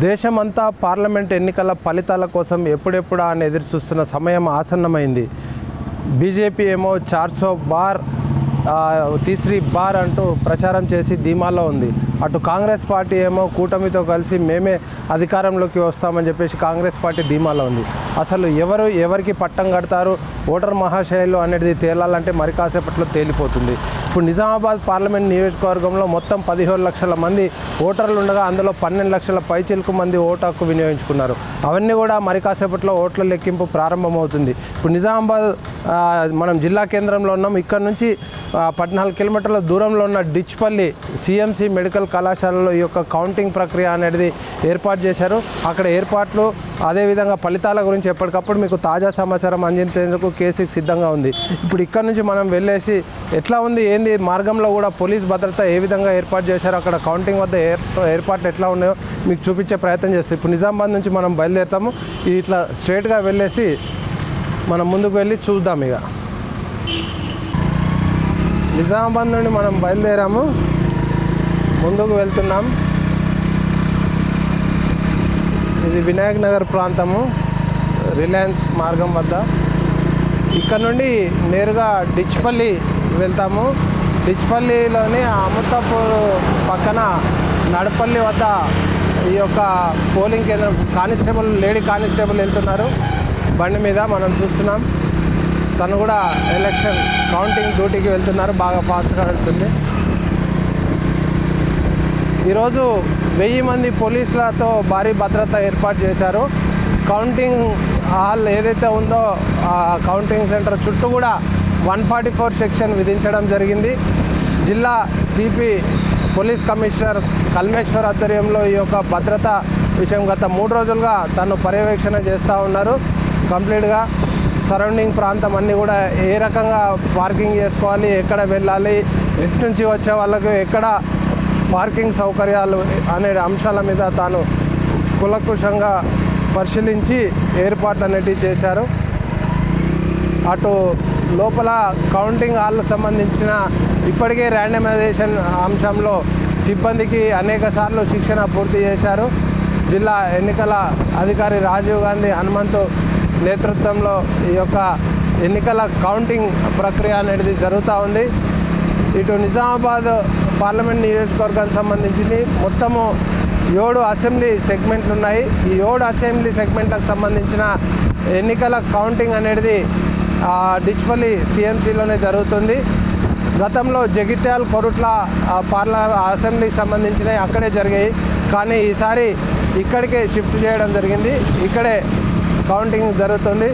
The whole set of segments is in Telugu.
దేశమంతా పార్లమెంట్ ఎన్నికల ఫలితాల కోసం ఎప్పుడెప్పుడా అని ఎదురు చూస్తున్న సమయం ఆసన్నమైంది. బీజేపీ ఏమో చార్సో బార్ ఆ, తీస్రీ బార్ అంటూ ప్రచారం చేసి ధీమాలో ఉంది. అటు కాంగ్రెస్ పార్టీ ఏమో కూటమితో కలిసి మేమే అధికారంలోకి వస్తామని చెప్పేసి కాంగ్రెస్ పార్టీ ధీమాలో ఉంది. అసలు ఎవరు ఎవరికి పట్టం కడతారు? ఓటర్ మహాశైలు అనేది తేలాలంటే మరి కాసేపట్లో తేలిపోతుంది. ఇప్పుడు నిజామాబాద్ పార్లమెంట్ నియోజకవర్గంలో మొత్తం పదిహేడు లక్షల మంది ఓటర్లు ఉండగా అందులో పన్నెండు లక్షల పైచిలకు మంది ఓటు హక్కు వినియోగించుకున్నారు. అవన్నీ కూడా మరి కాసేపట్లో ఓట్ల లెక్కింపు ప్రారంభమవుతుంది. ఇప్పుడు నిజామాబాద్ మనం జిల్లా కేంద్రంలో ఉన్నాం. ఇక్కడ నుంచి పద్నాలుగు కిలోమీటర్ల దూరంలో ఉన్న డిచ్పల్లి సిఎంసి మెడికల్ కళాశాలలో ఈ యొక్క కౌంటింగ్ ప్రక్రియ అనేది ఏర్పాటు చేశారు. అక్కడ ఏర్పాట్లు అదేవిధంగా ఫలితాల గురించి ఎప్పటికప్పుడు మీకు తాజా సమాచారం అందించేందుకు కేసీకి సిద్ధంగా ఉంది. ఇప్పుడు ఇక్కడ నుంచి మనం వెళ్ళేసి ఎట్లా ఉంది ఏంది మార్గంలో కూడా పోలీస్ భద్రత ఏ విధంగా ఏర్పాటు చేశారో అక్కడ కౌంటింగ్ వద్ద ఏర్ ఏర్పాట్లు ఎట్లా ఉన్నాయో మీకు చూపించే ప్రయత్నం చేస్తాం. ఇప్పుడు నిజామాబాద్ నుంచి మనం బయలుదేరుతాము. ఇట్లా స్ట్రేట్గా వెళ్ళేసి మనం ముందుకు వెళ్ళి చూద్దాం ఇక. నిజామాబాద్ నుండి మనం బయలుదేరాము. ముందుకు వెళ్తున్నాం. ఇది వినాయక్ నగర్ ప్రాంతము. రిలయన్స్ మార్గం వద్ద. ఇక్కడ నుండి నేరుగా డిచ్పల్లి వెళ్తాము. డిచ్పల్లిలోని అమృతాపూర్ పక్కన నడపల్లి వద్ద ఈ యొక్క పోలింగ్ కేంద్రం కానిస్టేబుల్ లేడీ కానిస్టేబుల్ వెళ్తున్నారు. బండి మీద మనం చూస్తున్నాం. తను కూడా ఎలక్షన్ కౌంటింగ్ డ్యూటీకి వెళ్తున్నారు. బాగా ఫాస్ట్గా వెళ్తుంది. ఈరోజు వెయ్యి మంది పోలీసులతో భారీ భద్రత ఏర్పాటు చేశారు. కౌంటింగ్ హాల్ ఏదైతే ఉందో ఆ కౌంటింగ్ సెంటర్ చుట్టూ కూడా వన్ ఫార్టీ ఫోర్ సెక్షన్ విధించడం జరిగింది. జిల్లా సిపి పోలీస్ కమిషనర్ కల్మేశ్వర్ ఆధ్వర్యంలో ఈ యొక్క భద్రత విషయం గత మూడు రోజులుగా తను పర్యవేక్షణ చేస్తూ ఉన్నారు. కంప్లీట్గా సరౌండింగ్ ప్రాంతం అన్నీ కూడా ఏ రకంగా పార్కింగ్ చేసుకోవాలి ఎక్కడ వెళ్ళాలి ఎటు నుంచి వచ్చే వాళ్ళకు ఎక్కడ పార్కింగ్ సౌకర్యాలు అనే అంశాల మీద తాను కులకుశంగా పరిశీలించి ఏర్పాట్లు అనేటివి చేశారు. అటు లోపల కౌంటింగ్ హాల్ సంబంధించిన ఇప్పటికే ర్యాండమైజేషన్ అంశంలో సిబ్బందికి అనేక సార్లు శిక్షణ పూర్తి చేశారు. జిల్లా ఎన్నికల అధికారి రాజీవ్ గాంధీ హనుమంతు నేతృత్వంలో ఈ యొక్క ఎన్నికల కౌంటింగ్ ప్రక్రియ అనేది జరుగుతూ ఉంది. ఇటు నిజామాబాద్ పార్లమెంట్ నియోజకవర్గానికి సంబంధించింది మొత్తము ఏడు అసెంబ్లీ సెగ్మెంట్లు ఉన్నాయి. ఈ ఏడు అసెంబ్లీ సెగ్మెంట్లకు సంబంధించిన ఎన్నికల కౌంటింగ్ అనేది డిచ్పల్లి సిఎంసిలోనే జరుగుతుంది. గతంలో జగిత్యాల్ కొరుట్ల ఆ, పార్ల అసెంబ్లీకి సంబంధించినవి అక్కడే జరిగాయి. కానీ ఈసారి ఇక్కడికే షిఫ్ట్ చేయడం జరిగింది. ఇక్కడే కౌంటింగ్ జరుగుతుంది.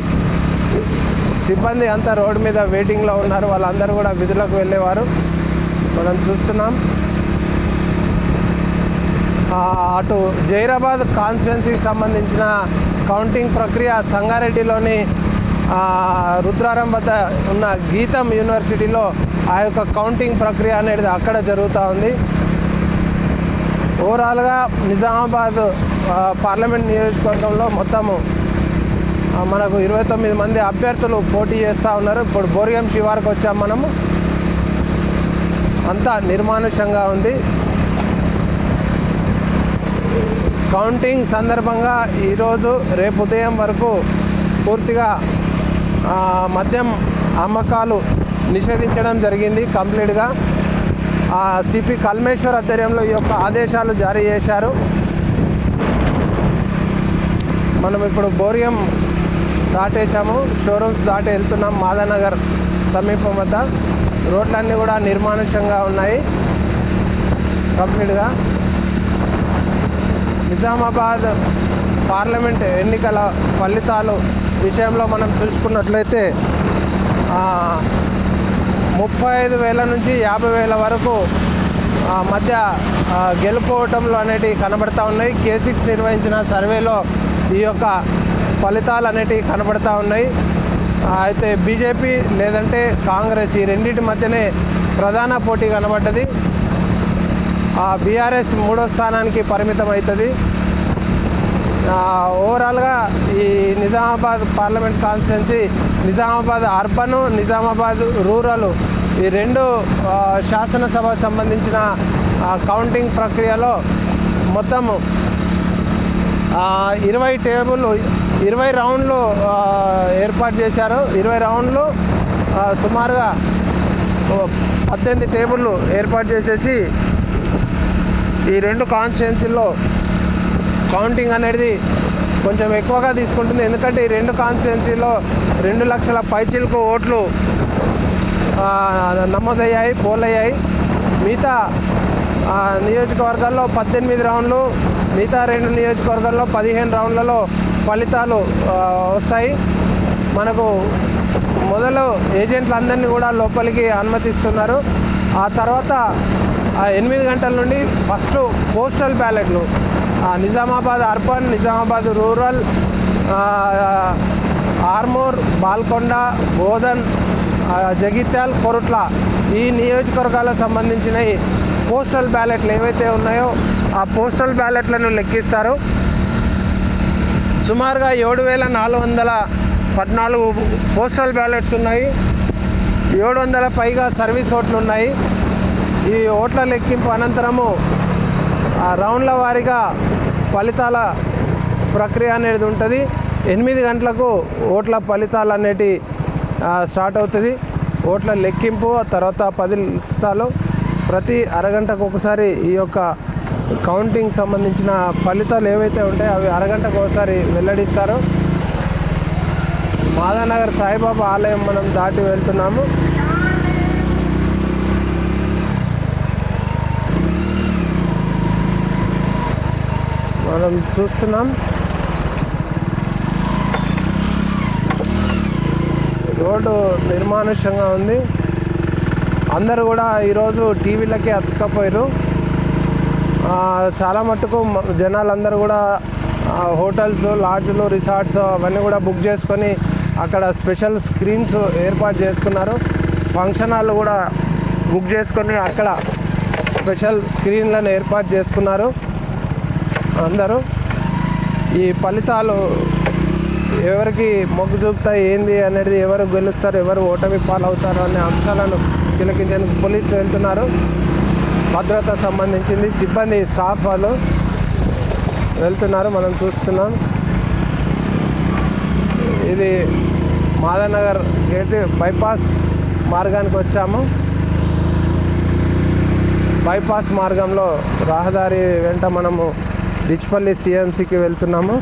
సిబ్బంది అంతా రోడ్డు మీద వెయిటింగ్లో ఉన్నారు. వాళ్ళందరూ కూడా విధులకు వెళ్ళేవారు. మనం చూస్తున్నాం. అటు జైరాబాద్ కాన్స్టిట్యున్సీకి సంబంధించిన కౌంటింగ్ ప్రక్రియ సంగారెడ్డిలోని రుద్రారం వద్ద ఉన్న గీతం యూనివర్సిటీలో ఆ యొక్క కౌంటింగ్ ప్రక్రియ అనేది అక్కడ జరుగుతూ ఉంది. ఓవరాల్గా నిజామాబాద్ పార్లమెంట్ నియోజకవర్గంలో మొత్తము మనకు ఇరవై తొమ్మిది మంది అభ్యర్థులు పోటీ చేస్తూ ఉన్నారు. ఇప్పుడు బోరియం శివార్కి వచ్చాం మనము. అంతా నిర్మానుషంగా ఉంది. కౌంటింగ్ సందర్భంగా ఈరోజు రేపు ఉదయం వరకు పూర్తిగా మద్యం అమ్మకాలు నిషేధించడం జరిగింది కంప్లీట్గా. సిపి కల్మేశ్వర్ ఆధ్వర్యంలో ఈ యొక్క ఆదేశాలు జారీ చేశారు. మనం ఇప్పుడు బోరియం దాటేసాము షోరూమ్స్ దాటి వెళ్తున్నాం. మాదానగర్ సమీపం వద్ద. రోడ్లన్నీ కూడా నిర్మానుష్యంగా ఉన్నాయి. కంప్లీట్గా. నిజామాబాద్ పార్లమెంట్ ఎన్నికల ఫలితాలు విషయంలో మనం చూసుకున్నట్లయితే ముప్పై ఐదు వేల నుంచి యాభై వేల వరకు మధ్య గెలుపోవటంలో అనేటివి కనబడతా ఉన్నాయి. కేసిక్స్ నిర్వహించిన సర్వేలో ఈ యొక్క ఫలితాలు అనేటివి కనబడతా ఉన్నాయి. అయితే బీజేపీ లేదంటే కాంగ్రెస్ ఈ రెండింటి మధ్యనే ప్రధాన పోటీ కనబడ్డది. ఆ బీఆర్ఎస్ మూడో స్థానానికి పరిమితం అవుతుంది ఓవరాల్గా ఈ Nizamabad parliament constituency Nizamabad urban Nizamabad rural ఈ రెండు శాసనసభ సంబంధించిన కౌంటింగ్ ప్రక్రియలో మొత్తము ఇరవై టేబుల్ ఇరవై రౌండ్లు ఏర్పాటు చేశారు. ఇరవై రౌండ్లు సుమారుగా పద్దెనిమిది టేబుళ్ళు ఏర్పాటు చేసేసి ఈ రెండు కాన్స్టిట్యున్సీల్లో కౌంటింగ్ అనేది కొంచెం ఎక్కువగా తీసుకుంటుంది. ఎందుకంటే ఈ రెండు కాన్స్టిట్యున్సీలో రెండు లక్షల పైచిలకు ఓట్లు నమోదయ్యాయి పోలయ్యాయి. మిగతా నియోజకవర్గాల్లో పద్దెనిమిది రౌండ్లు మిగతా రెండు నియోజకవర్గాల్లో పదిహేను రౌండ్లలో ఫలితాలు వస్తాయి. మనకు మొదలు ఏజెంట్లందరినీ కూడా లోపలికి అనుమతిస్తున్నారు. ఆ తర్వాత ఎనిమిది గంటల నుండి ఫస్ట్ పోస్టల్ బ్యాలెట్లు. నిజామాబాద్ అర్బన్ నిజామాబాద్ రూరల్ ఆర్మూర్ బాల్కొండ బోధన్ జగిత్యాల్ కొరుట్ల ఈ నియోజకవర్గాలకు సంబంధించిన పోస్టల్ బ్యాలెట్లు ఏవైతే ఉన్నాయో ఆ పోస్టల్ బ్యాలెట్లను లెక్కిస్తారు. సుమారుగా ఏడు వేల నాలుగు వందల పద్నాలుగు పోస్టల్ బ్యాలెట్స్ ఉన్నాయి. ఏడు వందల పైగా సర్వీస్ ఓట్లు ఉన్నాయి. ఈ ఓట్ల లెక్కింపు అనంతరము ఆ రౌండ్ల వారీగా ఫలితాల ప్రక్రియ అనేది ఉంటుంది. ఎనిమిది గంటలకు ఓట్ల ఫలితాలు అనేటి స్టార్ట్ అవుతుంది. ఓట్ల లెక్కింపు తర్వాత పది ఫలితాలు. ప్రతి అరగంటకు ఒకసారి ఈ యొక్క కౌంటింగ్ సంబంధించిన ఫలితాలు ఏవైతే ఉంటాయో అవి అరగంటకు ఒకసారి వెల్లడిస్తారు. మాదానగర్ సాయిబాబా ఆలయం మనం దాటి వెళ్తున్నాము. మనం చూస్తున్నాం. రోడ్డు నిర్మానుష్యంగా ఉంది. అందరూ కూడా ఈరోజు టీవీలకి అతుక్కపోయారు చాలా మట్టుకు జనాలందరూ కూడా హోటల్స్ లాడ్జ్లు రిసార్ట్స్ అవన్నీ కూడా బుక్ చేసుకొని అక్కడ స్పెషల్ స్క్రీన్స్ ఏర్పాటు చేసుకున్నారు. ఫంక్షన్ హాల్ కూడా బుక్ చేసుకొని అక్కడ స్పెషల్ స్క్రీన్లను ఏర్పాటు చేసుకున్నారు. అందరూ ఈ ఫలితాలు ఎవరికి మొగ్గు చూపుతాయి ఏంది అనేది ఎవరు గెలుస్తారు ఎవరు ఓటమి పాలవుతారు అనే అంశాలను తిలకించేందుకు పోలీసులు వెళ్తున్నారు. భద్రత సంబంధించింది సిబ్బంది స్టాఫ్ వాళ్ళు వెళ్తున్నారు మనం చూస్తున్నాం. ఇది మాదానగర్ గేట్ బైపాస్ మార్గానికి వచ్చాము. బైపాస్ మార్గంలో రహదారి వెంట మనము డిచ్పల్లి సిఎంసికి వెళ్తున్నాము.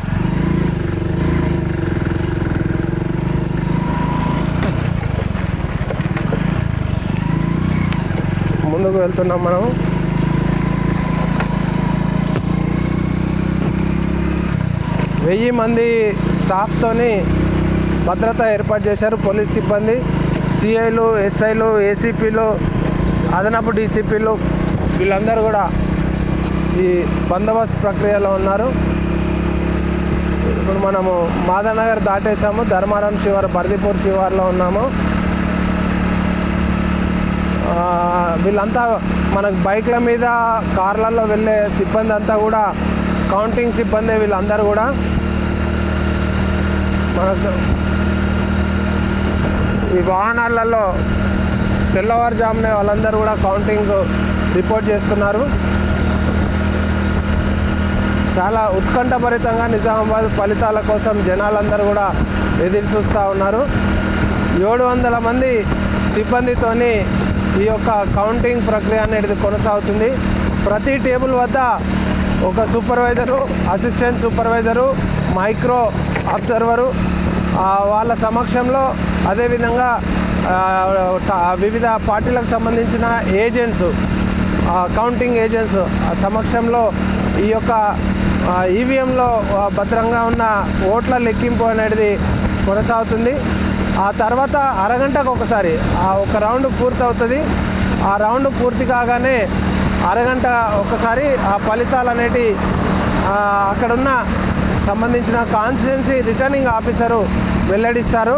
ముందుకు వెళ్తున్నాం మనం. వెయ్యి మంది స్టాఫ్తోని భద్రత ఏర్పాటు చేశారు పోలీస్ సిబ్బంది. సిఐలు ఎస్ఐలు ఏసీపీలు అదనపు డీసీపీలు వీళ్ళందరూ కూడా ఈ బందోబస్తు ప్రక్రియలో ఉన్నారు. ఇప్పుడు మనము మాదానగర్ దాటేసాము ధర్మారం శివారు బర్దిపూర్ శివార్లో ఉన్నాము. వీళ్ళంతా మనకు బైక్ల మీద కార్లలో వెళ్ళే సిబ్బంది అంతా కూడా కౌంటింగ్ సిబ్బంది వీళ్ళందరూ కూడా. మనకు ఈ వాహనాలలో తెల్లవారుజామునే వాళ్ళందరూ కూడా కౌంటింగ్ రిపోర్ట్ చేస్తున్నారు. చాలా ఉత్కంఠభరితంగా నిజామాబాద్ ఫలితాల కోసం జనాలందరూ కూడా ఎదురు చూస్తూ ఉన్నారు. ఏడు వందల మంది సిబ్బందితోని ఈ యొక్క కౌంటింగ్ ప్రక్రియ అనేది కొనసాగుతుంది. ప్రతి టేబుల్ వద్ద ఒక supervisor assistant supervisor micro observer వాళ్ళ సమక్షంలో అదేవిధంగా వివిధ పార్టీలకు సంబంధించిన ఏజెంట్స్ కౌంటింగ్ ఏజెంట్స్ ఆ సమక్షంలో ఈ యొక్క ఈవీఎంలో భద్రంగా ఉన్న ఓట్ల లెక్కింపు అనేది కొనసాగుతుంది. ఆ తర్వాత అరగంటకు ఒకసారి ఆ ఒక రౌండ్ పూర్తవుతుంది. ఆ రౌండ్ పూర్తి కాగానే అరగంట ఒకసారి ఆ ఫలితాలు అనేటి అక్కడున్న సంబంధించిన కాన్స్టిట్యున్సీ రిటర్నింగ్ ఆఫీసరు వెల్లడిస్తారు.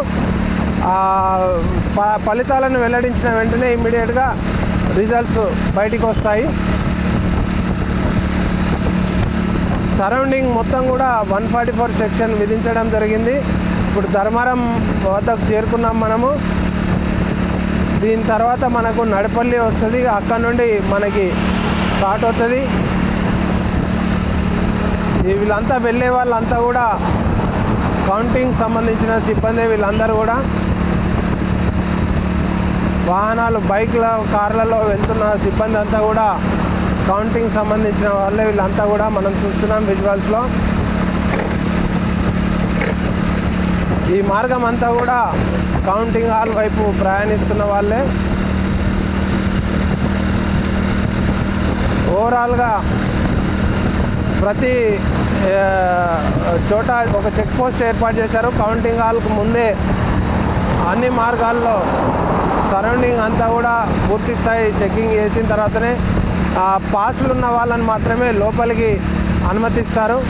ఫలితాలను వెల్లడించిన వెంటనే ఇమ్మీడియట్గా రిజల్ట్స్ బయటికి వస్తాయి సరౌండింగ్ మొత్తం కూడా వన్ ఫార్టీ ఫోర్ సెక్షన్ విధించడం జరిగింది. ఇప్పుడు ధర్మారం వద్దకు చేరుకున్నాం మనము. దీని తర్వాత మనకు నడపల్లి వస్తుంది. అక్కడ నుండి మనకి స్టార్ట్ అవుతుంది. వీళ్ళంతా వెళ్ళే వాళ్ళంతా కూడా కౌంటింగ్ సంబంధించిన సిబ్బంది వీళ్ళందరూ కూడా వాహనాలు బైక్ల కార్లలో వెళ్తున్న సిబ్బంది అంతా కూడా కౌంటింగ్ సంబంధించిన వాళ్ళే వీళ్ళంతా కూడా మనం చూస్తున్నాం విజువల్స్లో ఈ మార్గం అంతా కూడా కౌంటింగ్ హాల్ వైపు ప్రయాణిస్తున్న వాళ్ళే. ఓవరాల్గా ప్రతి చోట ఒక చెక్ పోస్ట్ ఏర్పాటు చేశారు. కౌంటింగ్ హాల్కు ముందే అన్ని మార్గాల్లో సరౌండింగ్ అంతా కూడా పూర్తి స్థాయి చెకింగ్ చేసిన తర్వాతనే పాసులు ఉన్న వాళ్ళని మాత్రమే లోపలికి అనుమతిస్తారు.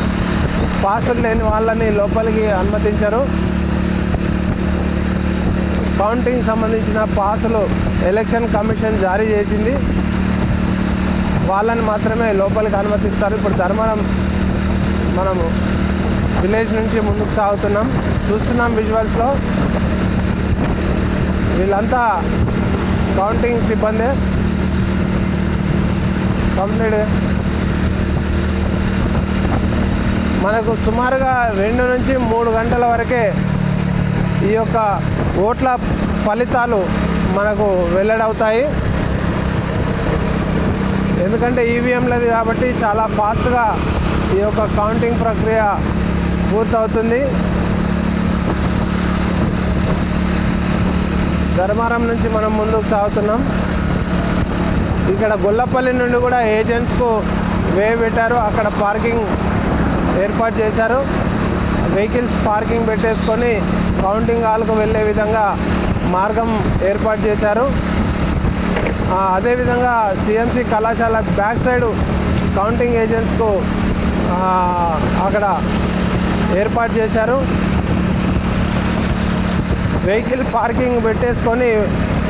పాసులు లేని వాళ్ళని లోపలికి అనుమతించరు. కౌంటింగ్ సంబంధించిన పాసులు ఎలక్షన్ కమిషన్ జారీ చేసింది. వాళ్ళని మాత్రమే లోపలికి అనుమతిస్తారు. ఇప్పుడు ధర్మవరం మనము విలేజ్ నుంచి ముందుకు సాగుతున్నాం. చూస్తున్నాం విజువల్స్లో వీళ్ళంతా కౌంటింగ్ సిబ్బంది. కంప్లీట్ మనకు సుమారుగా రెండు నుంచి మూడు గంటల వరకే ఈ యొక్క ఓట్ల ఫలితాలు మనకు వెల్లడవుతాయి. ఎందుకంటే ఈవీఎం లేదు కాబట్టి చాలా ఫాస్ట్గా ఈ యొక్క కౌంటింగ్ ప్రక్రియ పూర్తవుతుంది. ధర్మారం నుంచి మనం ముందుకు సాగుతున్నాం. ఇక్కడ గొల్లపల్లి నుండి కూడా ఏజెంట్స్కు వే పెట్టారు. అక్కడ పార్కింగ్ ఏర్పాటు చేశారు. వెహికల్స్ పార్కింగ్ పెట్టేసుకొని కౌంటింగ్ హాల్కు వెళ్ళే విధంగా మార్గం ఏర్పాటు చేశారు. అదేవిధంగా సిఎంసి కళాశాల బ్యాక్ సైడ్ కౌంటింగ్ ఏజెంట్స్కు అక్కడ ఏర్పాటు చేశారు. వెహికల్ పార్కింగ్ పెట్టేసుకొని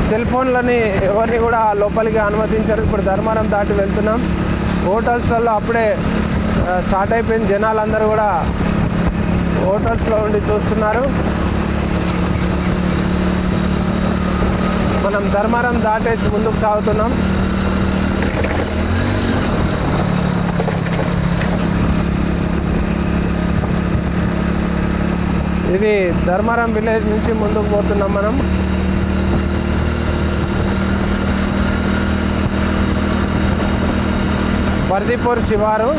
సెల్ ఫోన్లని ఎవరిని కూడా లోపలికి అనుమతించారు. ఇప్పుడు ధర్మారం దాటి వెళ్తున్నాం. హోటల్స్లలో అప్పుడే స్టార్ట్ అయిపోయింది. జనాలందరూ కూడా హోటల్స్లో ఉండి చూస్తున్నారు. మనం ధర్మారం దాటేసి ముందుకు సాగుతున్నాం. ఇది ధర్మారం విలేజ్ నుంచి ముందుకు పోతున్నాం మనం. పర్దీపూర్ శివారు.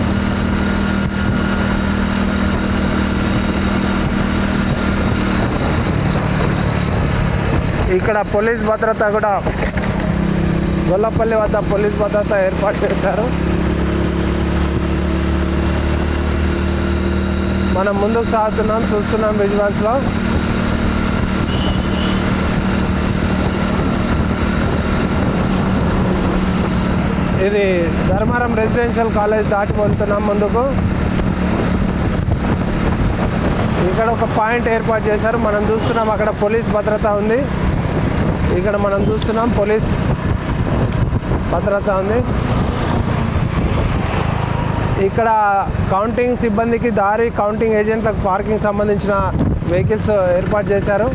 ఇక్కడ పోలీస్ భద్రత కూడా గొల్లపల్లి వద్ద పోలీస్ భద్రత ఏర్పాటు చేశారు. మనం ముందుకు సాగుతున్నాం చూస్తున్నాం విజువల్స్లో ఇది ధర్మారం రెసిడెన్షియల్ కాలేజ్ దాటి పొందుతున్నాం ముందుకు. ఇక్కడ ఒక పాయింట్ ఏర్పాటు చేశారు. మనం చూస్తున్నాం అక్కడ పోలీస్ భద్రత ఉంది. ఇక్కడ మనం చూస్తున్నాం పోలీస్ భద్రత ఉంది. ఇక్కడ కౌంటింగ్ సిబ్బందికి దారి కౌంటింగ్ ఏజెంట్లకు పార్కింగ్ సంబంధించిన వెహికల్స్ ఏర్పాటు చేశారు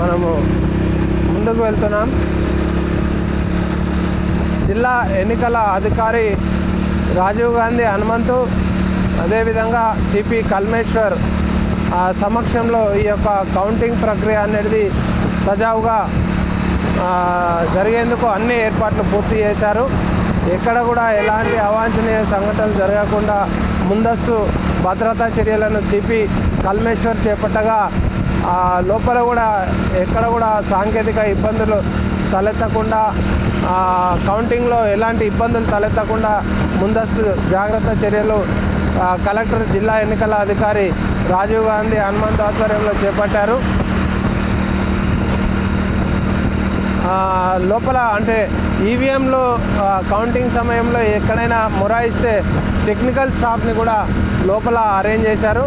మనము ముందుకు వెళ్తున్నాం. జిల్లా ఎన్నికల అధికారి రాజీవ్ గాంధీ హనుమంతు అదేవిధంగా సిపి కల్మేశ్వర్ సమక్షంలో ఈ యొక్క కౌంటింగ్ ప్రక్రియ అనేది సజావుగా జరిగేందుకు అన్ని ఏర్పాట్లు పూర్తి చేశారు. ఎక్కడ కూడా ఎలాంటి అవాంఛనీయ సంఘటనలు జరగకుండా ముందస్తు భద్రతా చర్యలను సిపి కల్మేశ్వర్ చేపట్టగా లోపల కూడా ఎక్కడ కూడా సాంకేతిక ఇబ్బందులు తలెత్తకుండా కౌంటింగ్లో ఎలాంటి ఇబ్బందులు తలెత్తకుండా ముందస్తు జాగ్రత్త చర్యలు కలెక్టర్ జిల్లా ఎన్నికల అధికారి రాజీవ్ గాంధీ హనుమంత్ ఆధ్వర్యంలో చేపట్టారు. లోపల అంటే ఈవీఎంలో కౌంటింగ్ సమయంలో ఎక్కడైనా మొరాయిస్తే టెక్నికల్ స్టాఫ్ని కూడా లోపల అరేంజ్ చేశారు.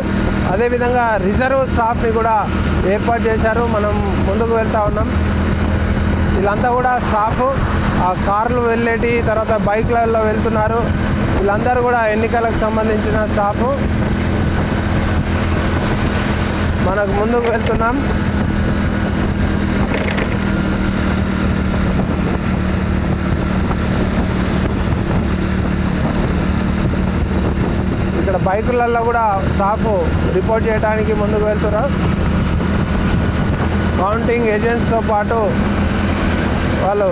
అదేవిధంగా రిజర్వ్ స్టాఫ్ని కూడా ఏర్పాటు చేశారు. మనం ముందుకు వెళ్తూ ఉన్నాం. వీళ్ళంతా కూడా స్టాఫ్ ఆ కార్లు వెళ్ళేటి తర్వాత బైక్లలో వెళ్తున్నారు. వీళ్ళందరూ కూడా ఎన్నికలకు సంబంధించిన స్టాఫ్. మనకు ముందుకు వెళ్తున్నాం. బైకులలో కూడా స్టాఫ్ రిపోర్ట్ చేయడానికి ముందుకు వెళ్తున్నారు. కౌంటింగ్ ఏజెంట్స్తో పాటు వాళ్ళు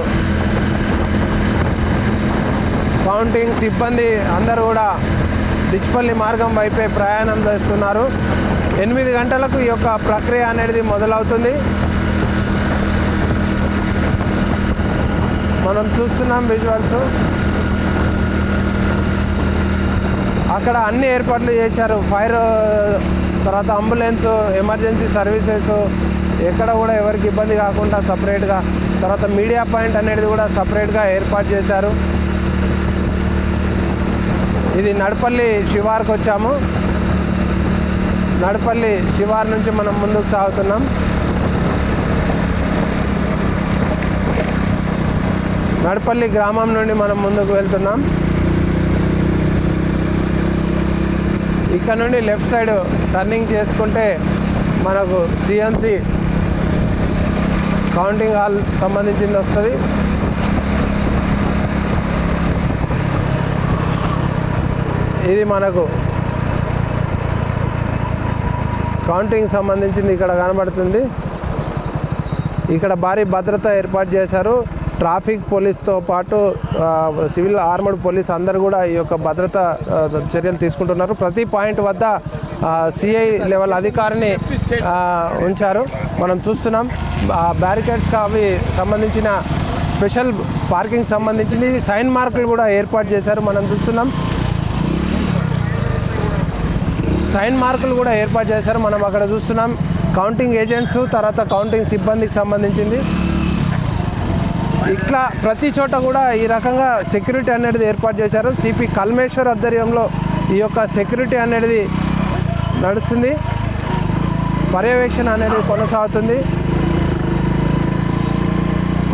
కౌంటింగ్ సిబ్బంది అందరూ కూడా డిచ్పల్లి మార్గం వైపే ప్రయాణం చేస్తున్నారు. ఎనిమిది గంటలకు ఈ యొక్క ప్రక్రియ అనేది మొదలవుతుంది. మనం చూస్తున్నాం విజువల్స్ అక్కడ అన్ని ఏర్పాట్లు చేశారు. ఫైర్ తర్వాత అంబులెన్స్ ఎమర్జెన్సీ సర్వీసెస్ ఎక్కడ కూడా ఎవరికి ఇబ్బంది కాకుండా సపరేట్గా తర్వాత మీడియా పాయింట్ అనేది కూడా సపరేట్గా ఏర్పాటు చేశారు. ఇది నడపల్లి శివార్కి వచ్చాము. నడపల్లి శివార్ నుంచి మనం ముందుకు సాగుతున్నాం. నడపల్లి గ్రామం నుండి మనం ముందుకు వెళ్తున్నాం. ఇక్కడ నుండి లెఫ్ట్ సైడ్ టర్నింగ్ చేసుకుంటే మనకు సిఎంసి కౌంటింగ్ హాల్ సంబంధించింది వస్తుంది. ఇది మనకు కౌంటింగ్ సంబంధించింది ఇక్కడ కనబడుతుంది. ఇక్కడ భారీ భద్రత ఏర్పాటు చేశారు. ట్రాఫిక్ పోలీస్తో పాటు సివిల్ ఆర్మడ్ పోలీస్ అందరూ కూడా ఈ యొక్క భద్రత చర్యలు తీసుకుంటున్నారు. ప్రతి పాయింట్ వద్ద సిఐ లెవెల్ అధికారిని ఉంచారు. మనం చూస్తున్నాం. బ్యారికేడ్స్కి అవి సంబంధించిన స్పెషల్ పార్కింగ్ సంబంధించి సైన్ మార్కులు కూడా ఏర్పాటు చేశారు. మనం చూస్తున్నాం. సైన్ మార్కులు కూడా ఏర్పాటు చేశారు. మనం అక్కడ చూస్తున్నాం. కౌంటింగ్ ఏజెంట్స్ తర్వాత కౌంటింగ్ సిబ్బందికి సంబంధించింది. ఇట్లా ప్రతి చోట కూడా ఈ రకంగా సెక్యూరిటీ అనేది ఏర్పాటు చేశారు. సిపి కల్మేశ్వర్ ఆధ్వర్యంలో ఈ యొక్క సెక్యూరిటీ అనేది నడుస్తుంది. పర్యవేక్షణ అనేది కొనసాగుతుంది.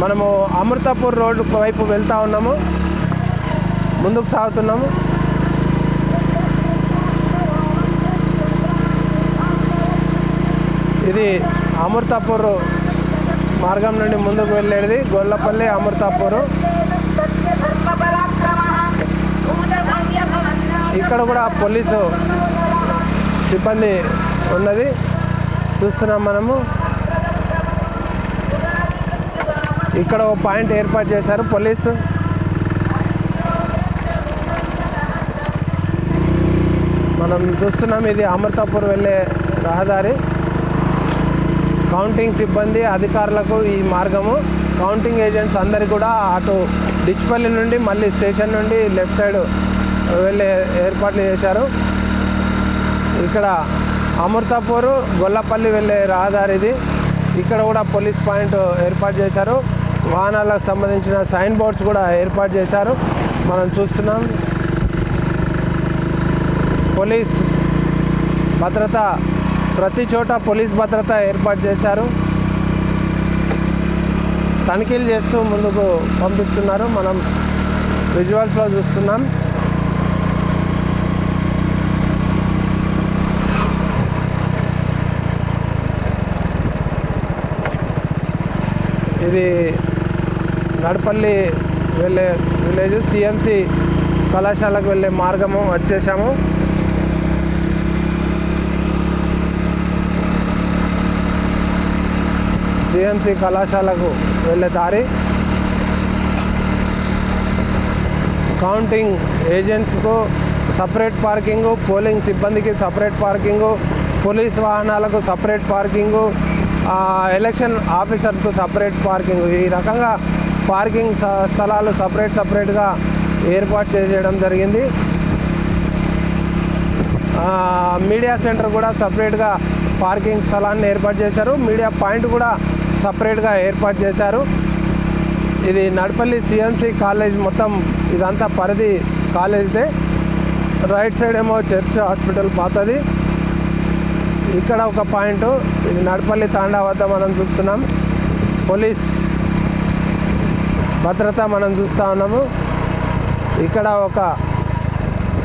మనము అమృతాపూర్ రోడ్డు వైపు వెళ్తూ ఉన్నాము. ముందుకు సాగుతున్నాము. ఇది అమృతాపూర్ మార్గం నుండి ముందుకు వెళ్ళేది గొల్లపల్లి అమృతాపూర్. ఇక్కడ కూడా పోలీసు సిబ్బంది ఉన్నది. చూస్తున్నాం మనము. ఇక్కడ ఒక పాయింట్ ఏర్పాటు చేశారు పోలీసు. మనం చూస్తున్నాం ఇది అమృతాపూర్ వెళ్ళే రహదారి. కౌంటింగ్ సిబ్బంది అధికారులకు ఈ మార్గము. కౌంటింగ్ ఏజెంట్స్ అందరు కూడా అటు డిచ్పల్లి నుండి మళ్ళీ స్టేషన్ నుండి లెఫ్ట్ సైడ్ వెళ్ళే ఏర్పాట్లు చేశారు. ఇక్కడ అమృతాపూర్ గొల్లపల్లి వెళ్ళే రహదారి ఇది. ఇక్కడ కూడా పోలీస్ పాయింట్ ఏర్పాటు చేశారు. వాహనాలకు సంబంధించిన సైన్ బోర్డ్స్ కూడా ఏర్పాటు చేశారు. మనం చూస్తున్నాం. పోలీస్ భద్రత ప్రతి చోట పోలీస్ భద్రత ఏర్పాటు చేశారు. తనిఖీలు చేస్తూ ముందుకు పంపిస్తున్నారు. మనం విజువల్స్లో చూస్తున్నాం. ఇది నడపల్లి వెళ్ళే విలేజ్ సిఎంసి కళాశాలకు వెళ్ళే మార్గము వచ్చేసాము. జేఎంసీ కళాశాలకు వెళ్ళే దారి. కౌంటింగ్ ఏజెంట్స్కు సపరేట్ పార్కింగు పోలింగ్ సిబ్బందికి సపరేట్ పార్కింగు పోలీస్ వాహనాలకు సపరేట్ పార్కింగు ఎలక్షన్ ఆఫీసర్స్కు సపరేట్ పార్కింగ్. ఈ రకంగా పార్కింగ్ స్థలాలు సపరేట్ సపరేట్గా ఏర్పాటు చేయడం జరిగింది. మీడియా సెంటర్ కూడా సపరేట్గా పార్కింగ్ స్థలాన్ని ఏర్పాటు చేశారు. మీడియా పాయింట్ కూడా సపరేట్గా ఏర్పాటు చేశారు. ఇది నడపల్లి సిఎంసి కాలేజ్ మొత్తం ఇదంతా పరిధి కాలేజ్దే. రైట్ సైడ్ ఏమో చర్చ్ హాస్పిటల్ పాతది. ఇక్కడ ఒక పాయింట్ ఇది నడపల్లి తాండా వద్ద మనం చూస్తున్నాం. పోలీస్ భద్రత మనం చూస్తూ ఉన్నాము. ఇక్కడ ఒక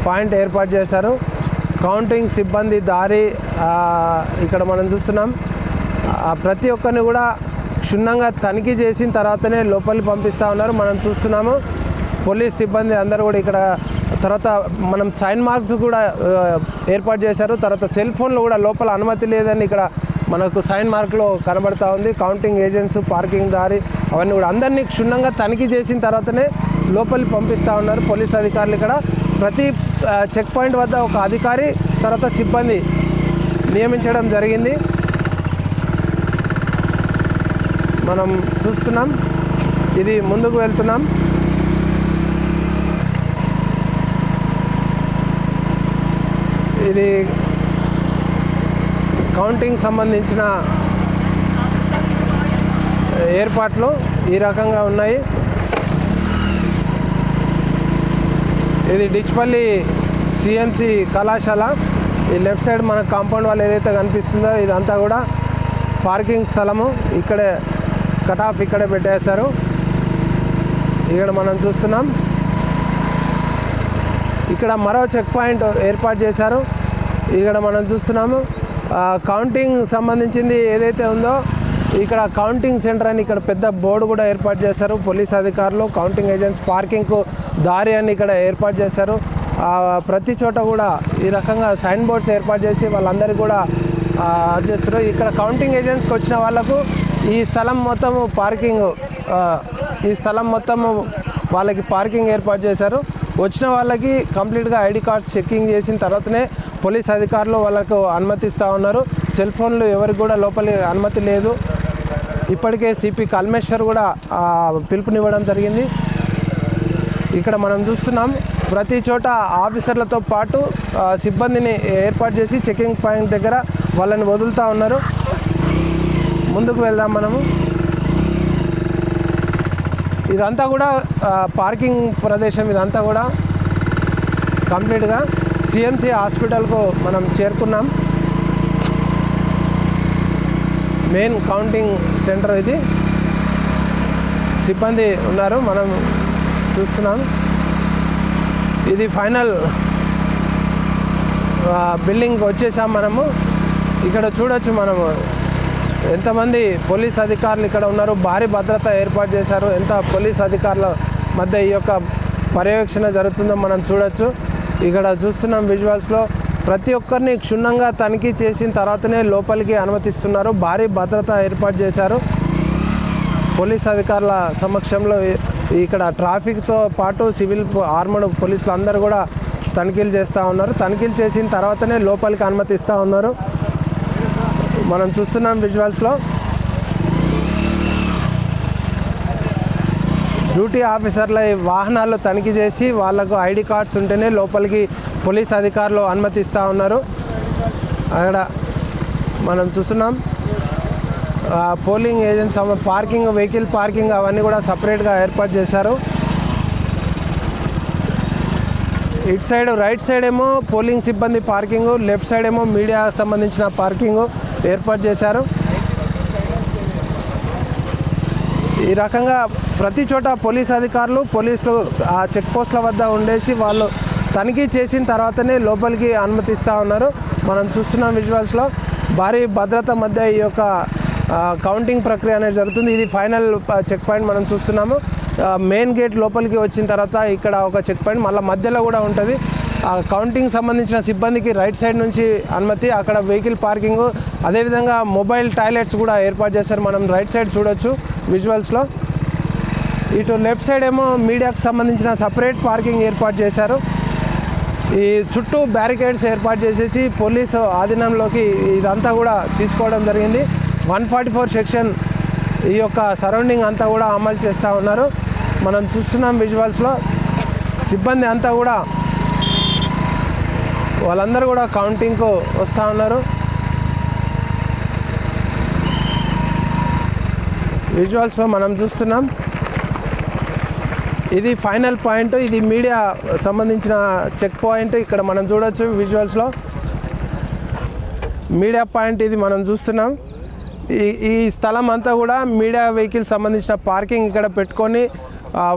పాయింట్ ఏర్పాటు చేశారు. కౌంటింగ్ సిబ్బంది దారి ఇక్కడ మనం చూస్తున్నాం. ప్రతి ఒక్కరిని కూడా క్షుణ్ణంగా తనిఖీ చేసిన తర్వాతనే లోపలికి పంపిస్తూ ఉన్నారు. మనం చూస్తున్నాము. పోలీస్ సిబ్బంది అందరూ కూడా ఇక్కడ తర్వాత మనం సైన్ మార్క్స్ కూడా ఏర్పాటు చేశారు. తర్వాత సెల్ ఫోన్లో కూడా లోపల అనుమతి లేదని ఇక్కడ మనకు సైన్ మార్క్లో కనబడతా ఉంది. కౌంటింగ్ ఏజెంట్స్ పార్కింగ్ దారి అవన్నీ కూడా అందరినీ క్షుణ్ణంగా తనిఖీ చేసిన తర్వాతనే లోపలికి పంపిస్తూ ఉన్నారు పోలీస్ అధికారులు ఇక్కడ. ప్రతి చెక్ పాయింట్ వద్ద ఒక అధికారి తర్వాత సిబ్బంది నియమించడం జరిగింది. మనం చూస్తున్నాం. ఇది ముందుకు వెళ్తున్నాం. ఇది కౌంటింగ్ సంబంధించిన ఏర్పాట్లు ఈ రకంగా ఉన్నాయి. ఇది డిచ్పల్లి సిఎంసి కళాశాల. ఈ లెఫ్ట్ సైడ్ మన కాంపౌండ్ వాళ్ళు ఏదైతే కనిపిస్తుందో ఇదంతా కూడా పార్కింగ్ స్థలము. ఇక్కడే కట్ ఆఫ్ ఇక్కడే పెట్టేశారు. ఇక్కడ మనం చూస్తున్నాం. ఇక్కడ మరో చెక్ పాయింట్ ఏర్పాటు చేశారు. ఇక్కడ మనం చూస్తున్నాము. కౌంటింగ్ సంబంధించింది ఏదైతే ఉందో ఇక్కడ కౌంటింగ్ సెంటర్ అని ఇక్కడ పెద్ద బోర్డు కూడా ఏర్పాటు చేశారు. పోలీస్ అధికారులు కౌంటింగ్ ఏజెంట్స్ పార్కింగ్కు దారి అని ఇక్కడ ఏర్పాటు చేశారు. ప్రతి చోట కూడా ఈ రకంగా సైన్ బోర్డ్స్ ఏర్పాటు చేసి వాళ్ళందరికీ కూడా చేస్తారు ఇక్కడ కౌంటింగ్ ఏజెంట్స్కి వచ్చిన వాళ్ళకు ఈ స్థలం మొత్తము పార్కింగ్ ఈ స్థలం మొత్తము వాళ్ళకి పార్కింగ్ ఏర్పాటు చేశారు. వచ్చిన వాళ్ళకి కంప్లీట్గా ఐడి కార్డ్స్ చెక్కింగ్ చేసిన తర్వాతనే పోలీస్ అధికారులు వాళ్ళకు అనుమతిస్తూ ఉన్నారు. సెల్ ఫోన్లు ఎవరికి కూడా లోపలి అనుమతి లేదు. ఇప్పటికే సిపి కల్మేశ్వర్ కూడా పిలుపునివ్వడం జరిగింది. ఇక్కడ మనం చూస్తున్నాం ప్రతి చోట ఆఫీసర్లతో పాటు సిబ్బందిని ఏర్పాటు చేసి చెకింగ్ పాయింట్ దగ్గర వాళ్ళని వదులుతూ ఉన్నారు. ముందుకు వెళ్దాం మనము. ఇదంతా కూడా పార్కింగ్ ప్రదేశం ఇదంతా కూడా కంప్లీట్గా సిఎంసి హాస్పిటల్కు మనం చేరుకున్నాం. మెయిన్ కౌంటింగ్ సెంటర్ ఇది. సిబ్బంది ఉన్నారు మనం చూస్తున్నాం. ఇది ఫైనల్ బిల్డింగ్ వచ్చేసాం మనము. ఇక్కడ చూడొచ్చు మనము. ఎంతమంది పోలీస్ అధికారులు ఇక్కడ ఉన్నారు? భారీ భద్రత ఏర్పాటు చేశారు. ఎంత పోలీస్ అధికారుల మధ్య ఈ యొక్క పర్యవేక్షణ జరుగుతుందో మనం చూడొచ్చు. ఇక్కడ చూస్తున్నాం విజువల్స్లో ప్రతి ఒక్కరిని క్షుణ్ణంగా తనిఖీ చేసిన తర్వాతనే లోపలికి అనుమతిస్తున్నారు. భారీ భద్రత ఏర్పాటు చేశారు. పోలీస్ అధికారుల సమక్షంలో ఇక్కడ ట్రాఫిక్తో పాటు సివిల్ ఆర్మడ్ పోలీసులు అందరూ కూడా తనిఖీలు చేస్తూ ఉన్నారు. తనిఖీలు చేసిన తర్వాతనే లోపలికి అనుమతిస్తూ ఉన్నారు. మనం చూస్తున్నాం విజువల్స్లో డ్యూటీ ఆఫీసర్ల వాహనాలు తనిఖీ చేసి వాళ్ళకు ఐడి కార్డ్స్ ఉంటేనే లోపలికి పోలీస్ అధికారులు అనుమతిస్తూ ఉన్నారు. అక్కడ మనం చూస్తున్నాం. Polling agents parking vehicle parking అవన్నీ కూడా సపరేట్గా ఏర్పాటు చేశారు. ఇటు సైడ్ రైట్ సైడ్ ఏమో పోలింగ్ సిబ్బంది పార్కింగ్ లెఫ్ట్ సైడ్ ఏమో మీడియా సంబంధించిన పార్కింగ్. ఏర్పాటు చేశారు. ఈ రకంగా ప్రతి చోట పోలీస్ అధికారులు పోలీసులు ఆ చెక్ పోస్టుల వద్ద ఉండేసి వాళ్ళు తనిఖీ చేసిన తర్వాతనే లోపలికి అనుమతిస్తూ ఉన్నారు. మనం చూస్తున్నాం విజువల్స్లో భారీ భద్రత మధ్య ఈ యొక్క కౌంటింగ్ ప్రక్రియ అనేది జరుగుతుంది. ఇది ఫైనల్ చెక్ పాయింట్ మనం చూస్తున్నాము. మెయిన్ గేట్ లోపలికి వచ్చిన తర్వాత ఇక్కడ ఒక చెక్ పాయింట్ మళ్ళీ మధ్యలో కూడా ఉంటుంది. ఆ కౌంటింగ్ సంబంధించిన సిబ్బందికి రైట్ సైడ్ నుంచి అనుమతి అక్కడ వెహికల్ పార్కింగ్ అదేవిధంగా మొబైల్ టాయిలెట్స్ కూడా ఏర్పాటు చేశారు. మనం రైట్ సైడ్ చూడొచ్చు విజువల్స్లో ఇటు లెఫ్ట్ సైడ్ ఏమో మీడియాకు సంబంధించిన సపరేట్ పార్కింగ్ ఏర్పాటు చేశారు. ఈ చుట్టూ బ్యారికేడ్స్ ఏర్పాటు చేసేసి పోలీసు ఆధీనంలోకి ఇదంతా కూడా తీసుకోవడం జరిగింది. వన్ ఫార్టీ ఫోర్ సెక్షన్ ఈ యొక్క సరౌండింగ్ అంతా కూడా అమలు చేస్తూ ఉన్నారు. మనం చూస్తున్నాం విజువల్స్లో సిబ్బంది అంతా కూడా వాళ్ళందరూ కూడా కౌంటింగ్కు వస్తూ ఉన్నారు. విజువల్స్లో మనం చూస్తున్నాం. ఇది ఫైనల్ పాయింట్ ఇది మీడియా సంబంధించిన చెక్ పాయింట్. ఇక్కడ మనం చూడొచ్చు విజువల్స్లో మీడియా పాయింట్ ఇది మనం చూస్తున్నాం. ఈ ఈ స్థలం అంతా కూడా మీడియా వెహికల్ సంబంధించిన పార్కింగ్ ఇక్కడ పెట్టుకొని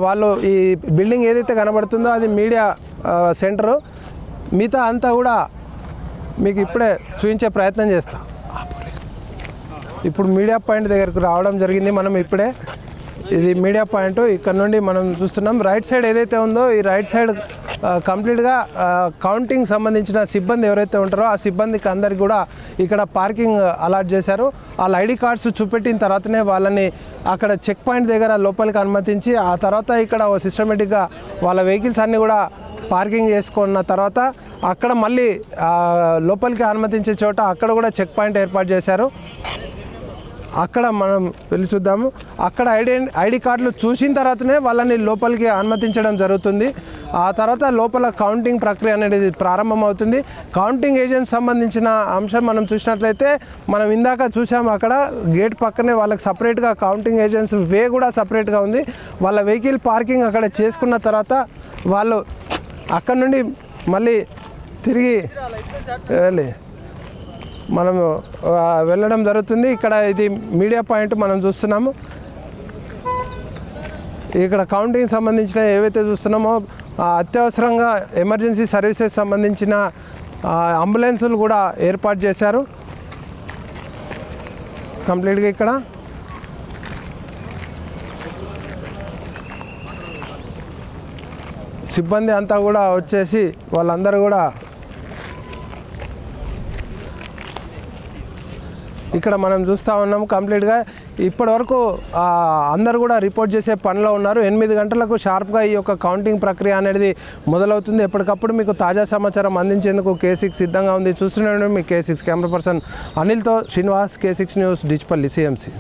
వాళ్ళు ఈ బిల్డింగ్ ఏదైతే కనబడుతుందో అది మీడియా సెంటరు. మిగతా అంతా కూడా మీకు ఇప్పుడే చూపించే ప్రయత్నం చేస్తాం. ఇప్పుడు మీడియా పాయింట్ దగ్గరకు రావడం జరిగింది మనం ఇప్పుడే. ఇది మీడియా పాయింట్. ఇక్కడ నుండి మనం చూస్తున్నాం. రైట్ సైడ్ ఏదైతే ఉందో ఈ రైట్ సైడ్ కంప్లీట్గా కౌంటింగ్ సంబంధించిన సిబ్బంది ఎవరైతే ఉంటారో ఆ సిబ్బందికి అందరికి కూడా ఇక్కడ పార్కింగ్ అలాట్ చేశారు. వాళ్ళ ఐడి కార్డ్స్ చూపెట్టిన తర్వాతనే వాళ్ళని అక్కడ చెక్ పాయింట్ దగ్గర లోపలికి అనుమతించి ఆ తర్వాత ఇక్కడ సిస్టమేటిక్గా వాళ్ళ వెహికల్స్ అన్నీ కూడా పార్కింగ్ చేసుకున్న తర్వాత అక్కడ మళ్ళీ లోపలికి అనుమతించే చోట అక్కడ కూడా చెక్ పాయింట్ ఏర్పాటు చేశారు. అక్కడ మనం వెళ్ళి చూద్దాము. అక్కడ ఐడి ఐడి కార్డులు చూసిన తర్వాతనే వాళ్ళని లోపలికి అనుమతించడం జరుగుతుంది. ఆ తర్వాత లోపల కౌంటింగ్ ప్రక్రియ అనేది ప్రారంభమవుతుంది. కౌంటింగ్ ఏజెంట్స్ సంబంధించిన అంశం మనం చూసినట్లయితే మనం ఇందాక చూసాము అక్కడ గేట్ పక్కనే వాళ్ళకి సపరేట్గా కౌంటింగ్ ఏజెంట్స్ వే కూడా సపరేట్గా ఉంది. వాళ్ళ వెహికల్ పార్కింగ్ అక్కడ చేసుకున్న తర్వాత వాళ్ళు అక్కడ నుండి మళ్ళీ తిరిగి వెళ్ళి మనము వెళ్ళడం జరుగుతుంది. ఇక్కడ ఇది మీడియా పాయింట్ మనం చూస్తున్నాము. ఇక్కడ కౌంటింగ్ సంబంధించిన ఏవైతే చూస్తున్నామో అత్యవసరంగా ఎమర్జెన్సీ సర్వీసెస్ సంబంధించిన అంబులెన్సులు కూడా ఏర్పాటు చేశారు. కంప్లీట్గా ఇక్కడ. సిబ్బంది అంతా కూడా వచ్చేసి వాళ్ళందరూ కూడా ఇక్కడ మనం చూస్తూ ఉన్నాం కంప్లీట్గా. ఇప్పటి వరకు అందరు కూడా రిపోర్ట్ చేసే పనిలో ఉన్నారు. ఎనిమిది గంటలకు షార్ప్గా ఈ యొక్క కౌంటింగ్ ప్రక్రియ అనేది మొదలవుతుంది. ఎప్పటికప్పుడు మీకు తాజా సమాచారం అందించేందుకు కే సిక్స్ సిద్ధంగా ఉంది. చూస్తున్నాడు మీ K six camera person అనిల్తో Srinivas K six news Dichpally CMC